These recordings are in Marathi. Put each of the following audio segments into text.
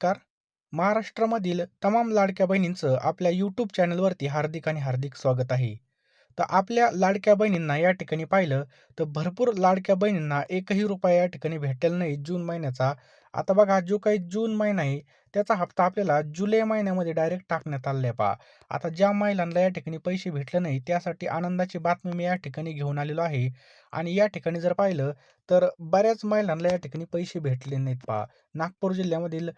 नमस्कार. महाराष्ट्रामधील तमाम लाडक्या बहिणींचं आपल्या यूट्यूब चॅनलवरती हार्दिक आणि हार्दिक स्वागत आहे. तर आपल्या लाडक्या बहिणींना या ठिकाणी पाहिलं तर भरपूर लाडक्या बहिणींना एकही रुपया या ठिकाणी भेटलेला नाही जून महिन्याचा. आता बघा जो काही जून महिना आहे त्याचा हप्ता आपल्याला जुलै महिन्यामध्ये डायरेक्ट टाकण्यात आला आहे पहा. आता ज्या महिलांना या ठिकाणी पैसे भेटले नाही त्यासाठी आनंदाची बातमी मी या ठिकाणी घेऊन आलेलो आहे. आणि या ठिकाणी जर पाहिलं तर बऱ्याच महिलांना या ठिकाणी पैसे भेटले नाहीत पहा. नागपूर जिल्ह्यामधील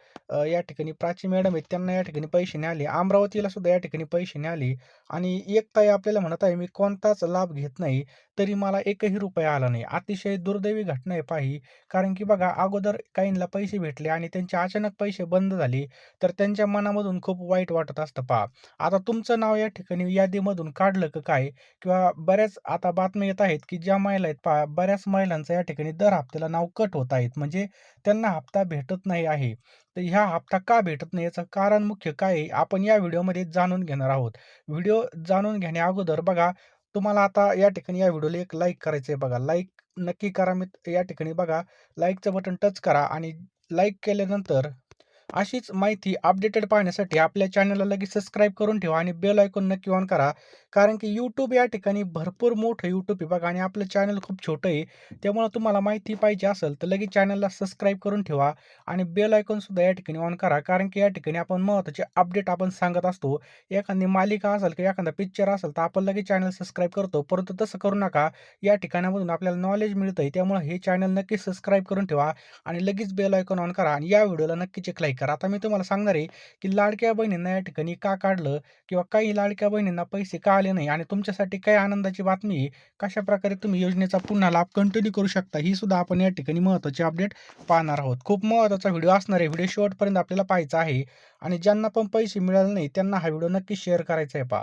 या ठिकाणी प्राची मॅडम आहेत त्यांना या ठिकाणी पैसे नाही आले. अमरावतीला सुद्धा या ठिकाणी पैसे नाही आले. आणि एक ताई आपल्याला म्हणत आहे, "मी कोणताच लाभ घेत नाही, तरी मला एकही रुपया आला नाही." अतिशय दुर्दैवी घटना आहे पाही कारण की बघा अगोदर काहींना पैसे भेटले आणि त्यांचे अचानक पैसे बंद झाले, तर त्यांच्या मनामधून खूप वाईट वाटत असतं पहा. आता तुमचं नाव या ठिकाणी यादीमधून काढलं का काय? किंवा बऱ्याच आता बातम्या येत आहेत, की ज्या महिला आहेत पहा, बऱ्याच महिलांचं या ठिकाणी दर हप्त्याला नाव कट होत आहेत. म्हणजे त्यांना हप्ता भेटत नाही आहे. तर ह्या हप्ता का भेटत नाही याचं कारण मुख्य काय आहे? आपण या व्हिडिओमध्ये जाणून घेणार आहोत. व्हिडिओ जाणून घेण्या अगोदर बघा, तुम्हाला आता या ठिकाणी या व्हिडिओला एक लाईक करायचं आहे बघा. लाईक नक्की करा. मी या ठिकाणी बघा लाईकचं बटन टच करा आणि लाईक केल्यानंतर अशीच माहिती अपडेटेड पाहण्यासाठी आपल्या चॅनलला लगेच सबस्क्राईब करून ठेवा आणि बेल आयकॉन नक्की ऑन करा. कारण की यूट्यूब या ठिकाणी भरपूर मोठं यूट्यूब विभाग बघा आणि आपलं चॅनल खूप छोटं आहे. त्यामुळं तुम्हाला माहिती पाहिजे असेल तर लगेच चॅनलला सबस्क्राईब करून ठेवा आणि बेल आयकॉनसुद्धा या ठिकाणी ऑन करा. कारण की या ठिकाणी आपण महत्त्वाचे अपडेट आपण सांगत असतो. एखादी मालिका असेल किंवा एखादा पिक्चर असेल तर आपण लगेच चॅनल सबस्क्राईब करतो. परंतु तसं करू नका. या ठिकाणामधून आपल्याला नॉलेज मिळतं आहे त्यामुळं हे चॅनल नक्की सबस्क्राईब करून ठेवा आणि लगेच बेल आयकॉन ऑन करा आणि या व्हिडिओला नक्कीच एक लाईक करा. आता मी तुम्हाला सांगणार आहे, की लाडक्या बहिणींना या ठिकाणी का काढलं? किंवा काही लाडक्या बहिणींना पैसे का आले नाही? आणि तुमच्यासाठी काय आनंदाची बातमी आहे? कशाप्रकारे तुम्ही योजनेचा पुन्हा लाभ कंटिन्यू करू शकता? ही सुद्धा आपण या ठिकाणी महत्त्वाची अपडेट पाहणार आहोत. खूप महत्त्वाचा व्हिडिओ असणार आहे. व्हिडिओ शेवटपर्यंत आपल्याला पाहायचा आहे आणि ज्यांना पण पैसे मिळाले नाही त्यांना हा व्हिडिओ नक्की शेअर करायचा आहे पहा.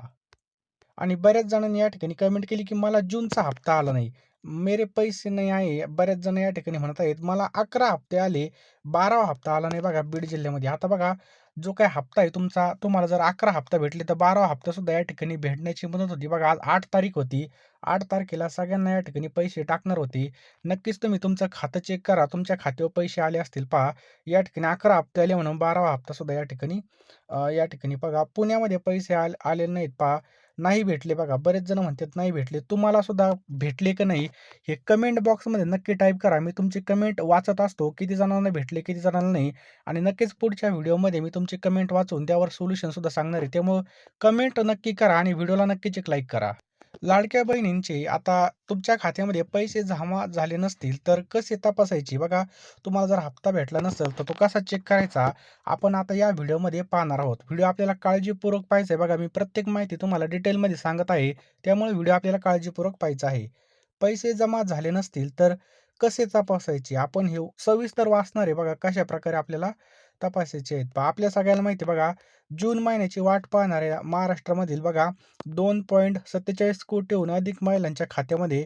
आणि बऱ्याच जणांनी या ठिकाणी कमेंट केली, की मला जूनचा हप्ता आला नाही. मेरे पैसे नाही आहे बऱ्याच जण या ठिकाणी म्हणत आहेत, मला 11 हप्ते आले, 12वा हप्ता आला नाही बघा बीड जिल्ह्यामध्ये. आता बघा जो काही हप्ता आहे तुमचा, तुम्हाला जर 11 हप्ता भेटले तर 12वा हप्तासुद्धा या ठिकाणी भेटण्याची मदत होती. बघा आज आठ तारीख होती. आठ तारखेला सगळ्यांना या ठिकाणी पैसे टाकणार होते. नक्कीच तुम्ही तुमचं खातं चेक करा. तुमच्या खात्यावर पैसे आले असतील पहा. या ठिकाणी 11 हप्ते आले म्हणून 12वा हप्तासुद्धा या ठिकाणी या ठिकाणी बघा पुण्यामध्ये पैसे आले आलेले नाहीत पहा. नाही भेटले बघा. बरेच जण म्हणतात नाही भेटले. तुम्हाला सुद्धा भेटले का नाही? हे कमेंट बॉक्समध्ये नक्की टाईप करा. मी तुमची कमेंट वाचत असतो. किती जणांना भेटले, किती जणांना नाही. आणि नक्कीच पुढच्या व्हिडिओमध्ये मी तुमची कमेंट वाचून त्यावर सोल्युशनसुद्धा सांगणार आहे. त्यामुळं कमेंट नक्की करा आणि व्हिडिओला नक्कीच एक लाईक करा. लाडक्या बहिणींचे आता तुमच्या खात्यामध्ये पैसे जमा झाले नसतील तर कसे तपासायचे? बघा तुम्हाला जर हप्ता भेटला नसेल तर तो कसा चेक करायचा? आपण आता या व्हिडिओमध्ये पाहणार आहोत. व्हिडिओ आपल्याला काळजीपूर्वक पाहायचा आहे. बघा मी प्रत्येक माहिती तुम्हाला डिटेलमध्ये सांगत आहे. त्यामुळे व्हिडिओ आपल्याला काळजीपूर्वक पाहायचा आहे. पैसे जमा झाले नसतील तर कसे तपासायचे? आपण हे सविस्तर वाचणार आहे बघा प्रकारे आपल्याला तपासायचे आहेत. पहा आपल्या सगळ्यांना माहिती आहे बघा जून महिन्याची वाट पाहणाऱ्या महाराष्ट्रामधील बघा 2.47 कोटीहून अधिक महिलांच्या खात्यामध्ये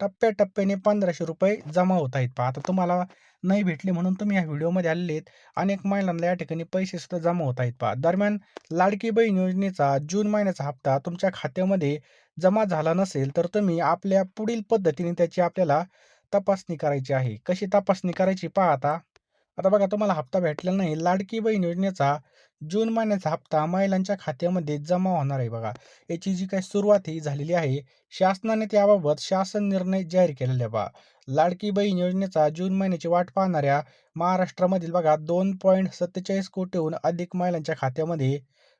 टप्प्याटप्प्याने ₹1500 जमा होत आहेत. पहा आता तुम्हाला नाही भेटले म्हणून तुम्ही या व्हिडिओमध्ये आलेले आहेत. अनेक महिलांना या ठिकाणी पैसेसुद्धा जमा होत आहेत पहा. दरम्यान लाडकी बहीण योजनेचा जून महिन्याचा हप्ता तुमच्या खात्यामध्ये जमा झाला नसेल तर तुम्ही आपल्या पुढील पद्धतीने त्याची आपल्याला तपासणी करायची आहे. कशी तपासणी करायची पहा आता. आता बघा तुम्हाला हप्ता भेटला नाही. लाडकी बहीण योजनेचा जून महिन्याचा हप्ता महिलांच्या खात्यामध्ये जमा होणार आहे बघा. याची जी काही सुरुवात ही झालेली आहे. शासनाने त्याबाबत शासन निर्णय जाहीर केलेला आहे पहा. लाडकी बहीण योजनेचा जून महिन्याची वाट पाहणाऱ्या महाराष्ट्रामधील बघा 2.47 कोटीहून अधिक महिलांच्या खात्यामध्ये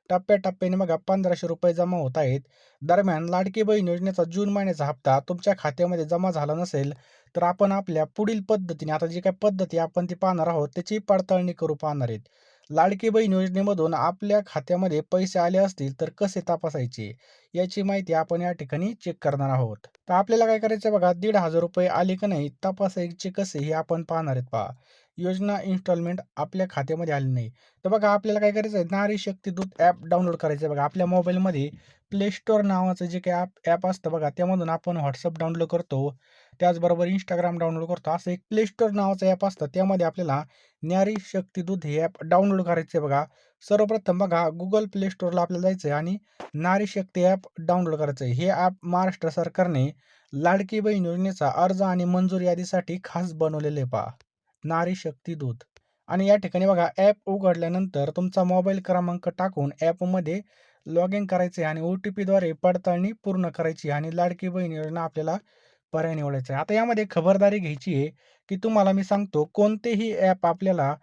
टप्प्याटप्प्याने बघा ₹1500 जमा होत आहेत. दरम्यान लाडकी बहीण योजनेचा जून महिन्याचा हप्ता तुमच्या खात्यामध्ये जमा झाला नसेल तर आपण आपल्या पुढील पद्धतीने आता जी काही पद्धती आपण ती पाहणार आहोत त्याची पडताळणी करू पाहणार आहेत. लाडकी बहीण योजनेमधून आपल्या खात्यामध्ये पैसे आले असतील तर कसे तपासायचे? याची माहिती आपण या ठिकाणी चेक करणार आहोत. तर आपल्याला काय करायचं बघा दीड हजार रुपये आले का नाही तपासायचे कसे हे आपण पाहणार आहेत पहा. योजना इन्स्टॉलमेंट आपल्या खात्यामध्ये आली नाही. तर बघा आपल्याला काय करायचं आहे नारी शक्ती दूत ॲप डाउनलोड करायचं आहे बघा. आपल्या मोबाईलमध्ये प्ले स्टोअर नावाचं जे काही ॲप ॲप असतं बघा त्यामधून आपण व्हॉट्सअप डाउनलोड करतो. त्याचबरोबर इंस्टाग्राम डाउनलोड करतो. असं एक प्ले स्टोअर नावाचं ॲप असतं. त्यामध्ये आपल्याला न्यारी शक्ती हे ॲप डाउनलोड करायचं आहे बघा. सर्वप्रथम बघा गुगल प्ले स्टोअरला आपल्याला जायचं आहे आणि नारी शक्ती ॲप डाउनलोड करायचं आहे. हे ॲप महाराष्ट्र सरकारने लाडकी बहीण योजनेचा अर्ज आणि मंजूर यादीसाठी खास बनवलेलं आहे पहा. नारी शक्ती दूत. आणि या ठिकाणी बघा ॲप उघडल्यानंतर तुमचा मोबाईल क्रमांक टाकून ॲपमध्ये लॉग इन करायचे आणि ओ टी पीद्वारे पडताळणी पूर्ण करायची आणि लाडकी बहीण योजना आपल्याला पर्याय निवडायचा आहे. आता यामध्ये खबरदारी घ्यायची आहे, की तुम्हाला मी सांगतो कोणतेही ॲप आपल्याला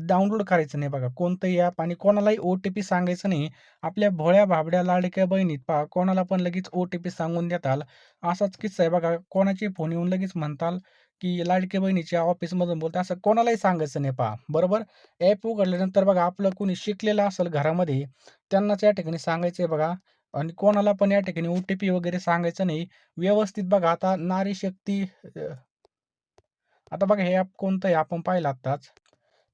डाउनलोड करायचं नाही बघा. कोणतंही ॲप आणि कोणालाही ओ-टी-पी सांगायचं नाही. आपल्या भोळ्या-भाबड्या लाडक्या बहिणीत पहा कोणाला पण लगेच ओ-टी-पी सांगून देताल. असाच किस्सा आहे बघा. कोणाचे फोन येऊन लगेच म्हणताल, की लाडक्या बहिणीच्या ऑफिसमधून बोलतो. असं कोणालाही सांगायचं नाही पहा. बरोबर? ॲप उघडल्यानंतर बघा आपलं कोणी शिकलेलं असेल घरामध्ये, त्यांनाच या ठिकाणी सांगायचं आहे बघा. आणि कोणाला पण या ठिकाणी ओ-टी-पी वगैरे सांगायचं नाही. व्यवस्थित बघा आता नारी शक्ती आता बघा हे ॲप कोणतं आहे आपण पाहिलं आत्ताच.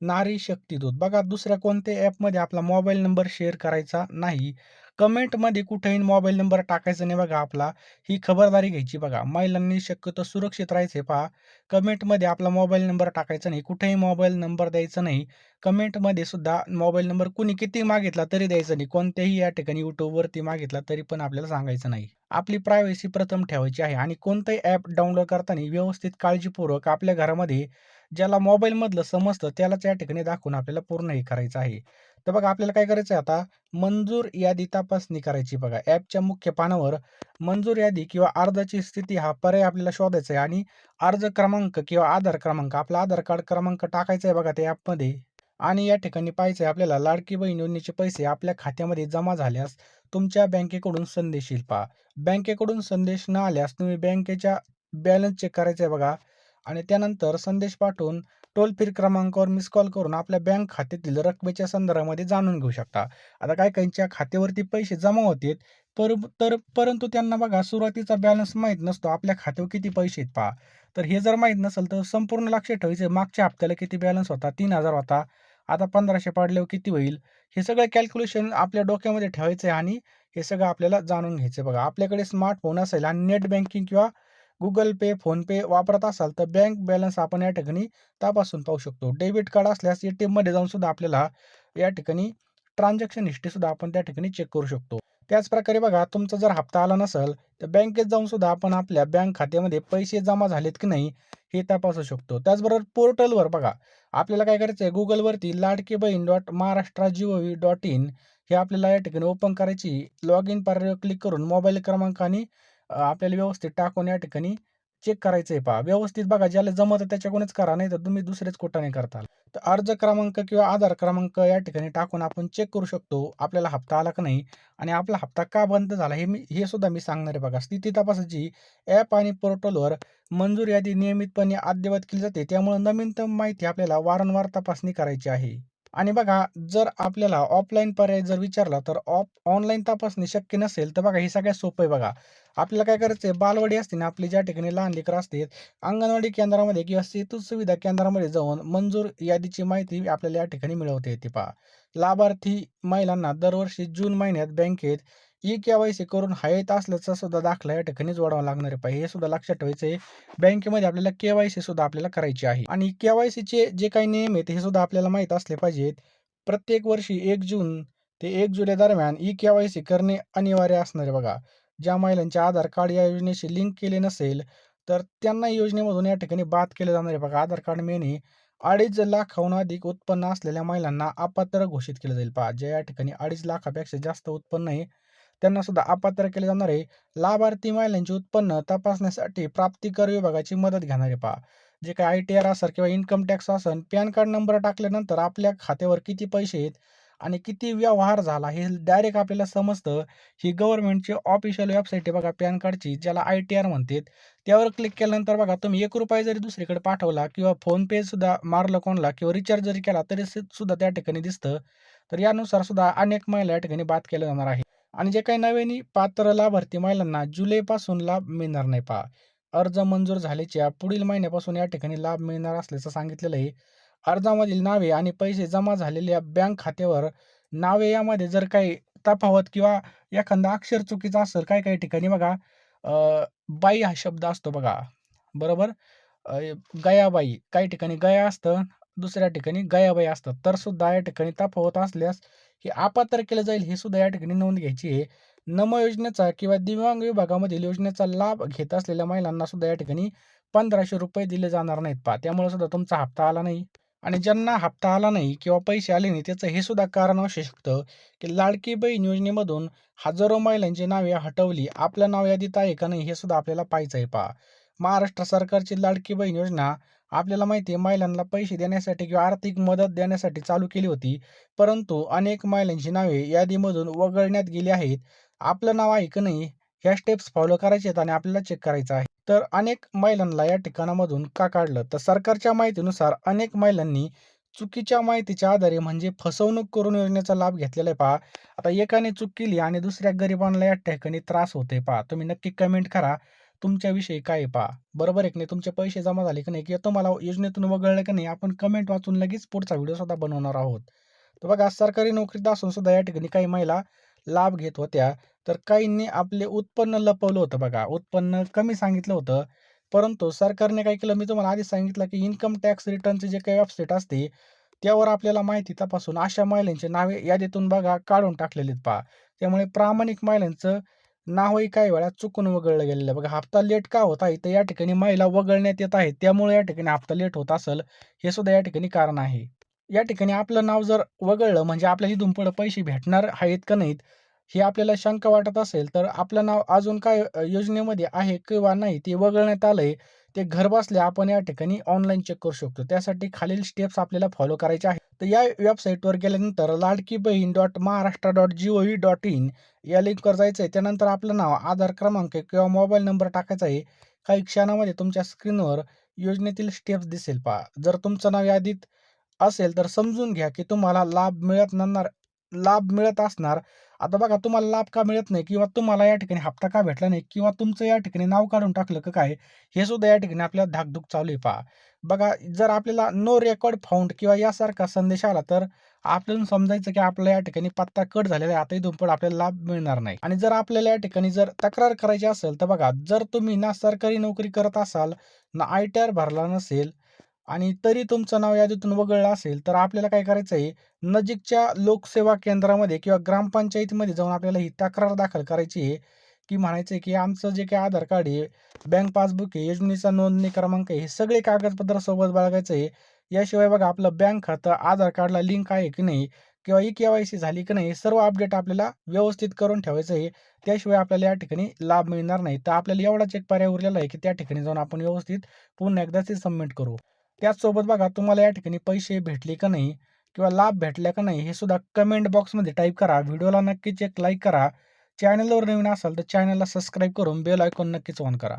नारी शक्ती दूत. बघा दुसऱ्या कोणत्याही ॲपमध्ये आपला मोबाईल नंबर शेअर करायचा नाही. कमेंटमध्ये कुठेही मोबाईल नंबर टाकायचा नाही बघा आपला. ही खबरदारी घ्यायची बघा. महिलांनी शक्यतो सुरक्षित राहायचे पहा. कमेंटमध्ये आपला मोबाईल नंबर टाकायचा नाही. कुठेही मोबाईल नंबर द्यायचा नाही. कमेंटमध्ये सुद्धा मोबाईल नंबर कुणी किती मागितला तरी द्यायचा नाही. कोणत्याही या ठिकाणी YouTubeवरती मागितला तरी पण आपल्याला सांगायचं नाही. आपली प्रायव्हसी प्रथम ठेवायची आहे आणि कोणतंही ॲप डाउनलोड करताना व्यवस्थित काळजीपूर्वक आपल्या घरामध्ये ज्याला मोबाईलमधलं समजतं त्यालाच या ठिकाणी दाखवून आपल्याला पूर्ण हे करायचं आहे. तर बघा आपल्याला काय करायचं आहे आता मंजूर यादी तपासणी करायची बघा. ॲपच्या मुख्य पानावर मंजूर यादी किंवा अर्जाची स्थिती हा पर्याय आपल्याला शोधायचा आहे आणि अर्ज क्रमांक किंवा आधार क्रमांक आपला आधार कार्ड क्रमांक टाकायचा आहे बघा त्या ॲपमध्ये आणि या ठिकाणी पाहायचं आहे आपल्याला लाडकी बहीण योजनेचे पैसे आपल्या खात्यामध्ये जमा झाल्यास तुमच्या बँकेकडून संदेश येईल पहा. बँकेकडून संदेश न आल्यास तुम्ही बँकेच्या बॅलन्स चेक करायचा आहे बघा आणि त्यानंतर संदेश पाठवून टोल फ्री क्रमांकावर मिस कॉल करून आपल्या बँक खात्यातील रकमेच्या संदर्भामध्ये जाणून घेऊ शकता. आता काय काहींच्या खात्यावरती पैसे जमा होतील पर तर परंतु त्यांना बघा सुरुवातीचा बॅलन्स माहीत नसतो. आपल्या खात्यावर किती पैसे आहेत पहा. तर हे जर माहीत नसेल तर संपूर्ण लक्षात ठेवायचं मागच्या हप्त्याला किती बॅलन्स होता? तीन हजार होता. आता पंधराशे पाडल्यावर किती होईल? हे सगळं कॅल्क्युलेशन आपल्या डोक्यामध्ये ठेवायचं आहे आणि हे सगळं आपल्याला जाणून घ्यायचं बघा. आपल्याकडे स्मार्टफोन असेल आणि नेट बँकिंग किंवा गुगल पे, फोनपे वापरत असाल तर बँक बॅलन्स आपण या ठिकाणी तपासून पाहू शकतो. डेबिट कार्ड असल्यास ए-टी-एममध्ये जाऊन सुद्धा आपल्याला या ठिकाणी ट्रान्झॅक्शन हिस्ट्रीसुद्धा आपण त्या ठिकाणी चेक करू शकतो. त्याचप्रकारे बघा तुमचा जर हप्ता आला नसेल तर बँकेत जाऊन सुद्धा आपण आपल्या बँक खात्यामध्ये पैसे जमा झालेत की नाही हे तपासू शकतो. त्याचबरोबर पोर्टलवर बघा आपल्याला काय करायचं आहे गुगलवरती Ladke Bahin dot Maharashtra G dot in हे आपल्याला या ठिकाणी ओपन करायची. लॉग इन पर्यायावर क्लिक करून मोबाईल क्रमांक आणि आपल्याला व्यवस्थित टाकून या ठिकाणी चेक करायचं आहे पहा. व्यवस्थित बघा ज्याला जमत त्याच्याकडूनच करा नाही तर तुम्ही दुसरेच कोटाने करताल. तर अर्ज क्रमांक किंवा आधार क्रमांक या ठिकाणी टाकून आपण चेक करू शकतो. आपल्याला हप्ता आला का नाही आणि आपला हप्ता का बंद झाला हे मी हे सुद्धा मी सांगणार आहे बघा. स्थिती तपासायची ॲप आणि पोर्टलवर मंजूर यादी नियमितपणे अद्ययावत केली जाते. त्यामुळे नवीनतम माहिती आपल्याला वारंवार तपासणी करायची आहे. आणि बघा जर आपल्याला ऑफलाईन पर्याय जर विचारला तर ऑफ ऑनलाईन तपासणी शक्य नसेल तर बघा हे सगळ्यात सोपं आहे बघा. आपल्याला काय करायचं आहे बालवाडी असते ना आपली ज्या ठिकाणी लहान लेकरं असतील अंगणवाडी केंद्रामध्ये किंवा सेतू सुविधा केंद्रामध्ये जाऊन मंजूर यादीची माहिती आपल्याला या ठिकाणी मिळवता येते पहा. लाभार्थी महिलांना दरवर्षी जून महिन्यात बँकेत ई-के-वाय-सी करून हयात असल्याचा सुद्धा दाखला या ठिकाणी जोडावा लागणार आहे पहा. हे सुद्धा लक्षात ठेवायचं आहे. बँकेमध्ये आपल्याला के-वाय-सी सुद्धा आपल्याला करायची आहे आणि के-वाय-सीचे जे काही नियम आहेत हे सुद्धा आपल्याला माहीत असले पाहिजेत. प्रत्येक वर्षी एक जून ते एक जुलै दरम्यान ई-के-वाय-सी करणे अनिवार्य असणार आहे बघा. ज्या महिलांचे आधार कार्ड या योजनेशी लिंक केले नसेल तर त्यांना योजनेमधून या ठिकाणी बाद केले जाणार आहे बघा. आधार कार्ड मेने अडीच लाखाहून अधिक उत्पन्न असलेल्या महिलांना अपात्र घोषित केलं जाईल पहा. ज्या या ठिकाणी अडीच लाखापेक्षा जास्त उत्पन्न आहे त्यांना सुद्धा अपात्र केले जाणारे लाभार्थी महिलांचे उत्पन्न तपासण्यासाठी प्राप्तिकर विभागाची मदत घेणारे पहा. जे काय आय-टी-आर असेल किंवा इन्कम टॅक्स असेल, पॅन कार्ड नंबर टाकल्यानंतर आपल्या खात्यावर किती पैसे आहेत आणि किती व्यवहार झाला हे डायरेक्ट आपल्याला समजतं. ही गव्हर्नमेंटची ऑफिशियल वेबसाईट आहे बघा पॅन कार्डची ज्याला आय-टी-आर म्हणतात. त्यावर क्लिक केल्यानंतर बघा तुम्ही एक रुपये जरी दुसरीकडे पाठवला किंवा फोनपे सुद्धा मारलं कोणला किंवा रिचार्ज जरी केला तरी सुद्धा त्या ठिकाणी दिसतं. तर यानुसार सुद्धा अनेक महिला या ठिकाणी बाद केलं जाणार आहे. आणि जे काही नव्याने पात्र लाभार्थी महिलांना जुलैपासून लाभ मिळणार नाही पहा. अर्ज मंजूर झाल्याच्या पुढील महिन्यापासून या ठिकाणी लाभ मिळणार असल्याचं सांगितलेलं आहे. अर्जामधील नावे आणि पैसे जमा झालेल्या बँक खात्यावर नावे यामध्ये जर काही तफावत किंवा एखादा अक्षर चुकीचा असेल काही काही ठिकाणी बघा बाई हा शब्द असतो बघा. बरोबर? गयाबाई काही ठिकाणी गया असतं, दुसऱ्या ठिकाणी गयाबाई असतात तर सुद्धा या ठिकाणी तफावत असल्यास हे आपात्र केलं जाईल हे सुद्धा या ठिकाणी नोंद घ्यायची आहे. नम योजनेचा किंवा दिव्यांग विभागामधील योजनेचा लाभ घेत असलेल्या महिलांना सुद्धा या ठिकाणी ₹1500 दिले जाणार नाहीत पहा. त्यामुळे सुद्धा तुमचा हप्ता आला नाही आणि ज्यांना हप्ता आला नाही किंवा पैसे आले नाही त्याचं हे सुद्धा कारण असू शकतं की लाडकी बहीण योजनेमधून हजारो महिलांची नावे हटवली आपलं नाव यादीत आहे का नाही हे सुद्धा आपल्याला पाहायचं आहे पहा महाराष्ट्र सरकारची लाडकी बहीण योजना आपल्याला माहिती आहे महिलांना पैसे देण्यासाठी किंवा आर्थिक मदत देण्यासाठी चालू केली होती. परंतु अनेक महिलांची नावे यादीमधून वगळण्यात गेली आहेत. आपलं नाव आहे की नाही ह्या स्टेप्स फॉलो करायचे आहेत आणि आपल्याला चेक करायचं आहे. तर अनेक महिलांना या ठिकाणामधून का काढलं? तर सरकारच्या माहितीनुसार अनेक महिलांनी चुकीच्या माहितीच्या आधारे म्हणजे फसवणूक करून योजनेचा लाभ घेतलेला आहे पहा. आता एकाने चूक केली आणि दुसऱ्या गरिबांना या ठिकाणी त्रास होते पहा. तुम्ही नक्की कमेंट करा. तुमच्याविषयी काय पहा. बरोबर आहे की नाही? तुमचे पैसे जमा झाले की नाही? किंवा तुम्हाला योजनेतून वगळलं की नाही? आपण कमेंट वाचून लगेच पुढचा व्हिडिओ सुद्धा बनवणार आहोत. तर बघा सरकारी नोकरीत असून सुद्धा या ठिकाणी काही महिला लाभ घेत होत्या. तर काहींनी आपले उत्पन्न लपवलं होतं बघा. उत्पन्न कमी सांगितलं होतं. परंतु सरकारने काय केलं? मी तुम्हाला आधीच सांगितलं की इन्कम टॅक्स रिटर्नचे जे काही वेबसाईट असते त्यावर आपल्याला माहिती तपासून अशा महिलांचे नावे यादीतून बघा काढून टाकलेले आहेत पहा. त्यामुळे प्रामाणिक महिलांचं नावही काही वेळा चुकून वगळलं गेलेलं आहे. बघा हप्ता लेट का होत आहे? तर या ठिकाणी महिला वगळण्यात येत आहेत त्यामुळे या ठिकाणी हप्ता लेट होत असेल हे सुद्धा या ठिकाणी कारण आहे. या ठिकाणी आपलं नाव जर वगळलं म्हणजे आपल्या इथून पुढे पैसे भेटणार आहेत का नाहीत हे आपल्याला शंका वाटत असेल तर आपलं नाव अजून काय योजनेमध्ये आहे किंवा नाही ते वगळण्यात आलंय ते घर बसल्या आपण या ठिकाणी ऑनलाईन चेक करू शकतो. त्यासाठी खालील स्टेप्स आपल्याला फॉलो करायचे आहेत. तर या वेबसाईटवर गेल्यानंतर Ladki Bahin dot Maharashtra dot G O V dot in या लिंकवर जायचं आहे त्यानंतर आपलं नाव आधार क्रमांक किंवा मोबाईल नंबर टाकायचा आहे. काही क्षणामध्ये तुमच्या स्क्रीनवर योजनेतील स्टेप्स दिसेल पहा. जर तुमचं नाव यादीत असेल तर समजून घ्या की तुम्हाला लाभ मिळत नसणार लाभ मिळत असणार. आता बघा तुम्हाला लाभ का मिळत नाही किंवा तुम्हाला या ठिकाणी हप्ता का भेटला नाही किंवा तुमचं या ठिकाणी नाव काढून टाकलं का काय हे सुद्धा या ठिकाणी आपल्याला धाकधूक चालू आहे पहा. बघा जर आपल्याला नो रेकॉर्ड फाउंड किंवा यासारखा संदेश आला तर आपल्याला समजायचं की आपल्या या ठिकाणी पत्ता कट झालेला आहे. आता इथून आपल्याला लाभ मिळणार नाही. आणि जर आपल्याला या ठिकाणी जर तक्रार करायची असेल तर बघा जर तुम्ही ना सरकारी नोकरी करत असाल ना आय टी आर भरला नसेल आणि तरी तुमचं नाव यादीतून वगळलं असेल तर आपल्याला काय करायचं आहे? नजीकच्या लोकसेवा केंद्रामध्ये किंवा ग्रामपंचायतीमध्ये जाऊन आपल्याला ही तक्रार दाखल करायची आहे. की म्हणायचं आहे की आमचं जे काही आधार कार्ड आहे बँक पासबुक आहे योजनेचा नोंदणी क्रमांक आहे हे सगळे कागदपत्र सोबत बाळगायचं आहे. याशिवाय बघा आपलं बँक खातं आधार कार्डला लिंक आहे की नाही किंवा ई के वाय सी झाली की नाही सर्व अपडेट आपल्याला व्यवस्थित करून ठेवायचं आहे. त्याशिवाय आपल्याला या ठिकाणी लाभ मिळणार नाही. तर आपल्याला एवढाच एक पर्याय उरलेला आहे की त्या ठिकाणी जाऊन आपण व्यवस्थित पुन्हा एकदा ते सबमिट करू. त्याचसोबत बघा तुम्हाला या ठिकाणी पैसे भेटले का नाही किंवा लाभ भेटला का नाही हे सुद्धा कमेंट बॉक्समध्ये टाईप करा. व्हिडिओला नक्कीच एक लाईक करा. चॅनलवर नवीन असाल तर चॅनलला सबस्क्राईब करून बेल आयकॉन नक्कीच ऑन करा.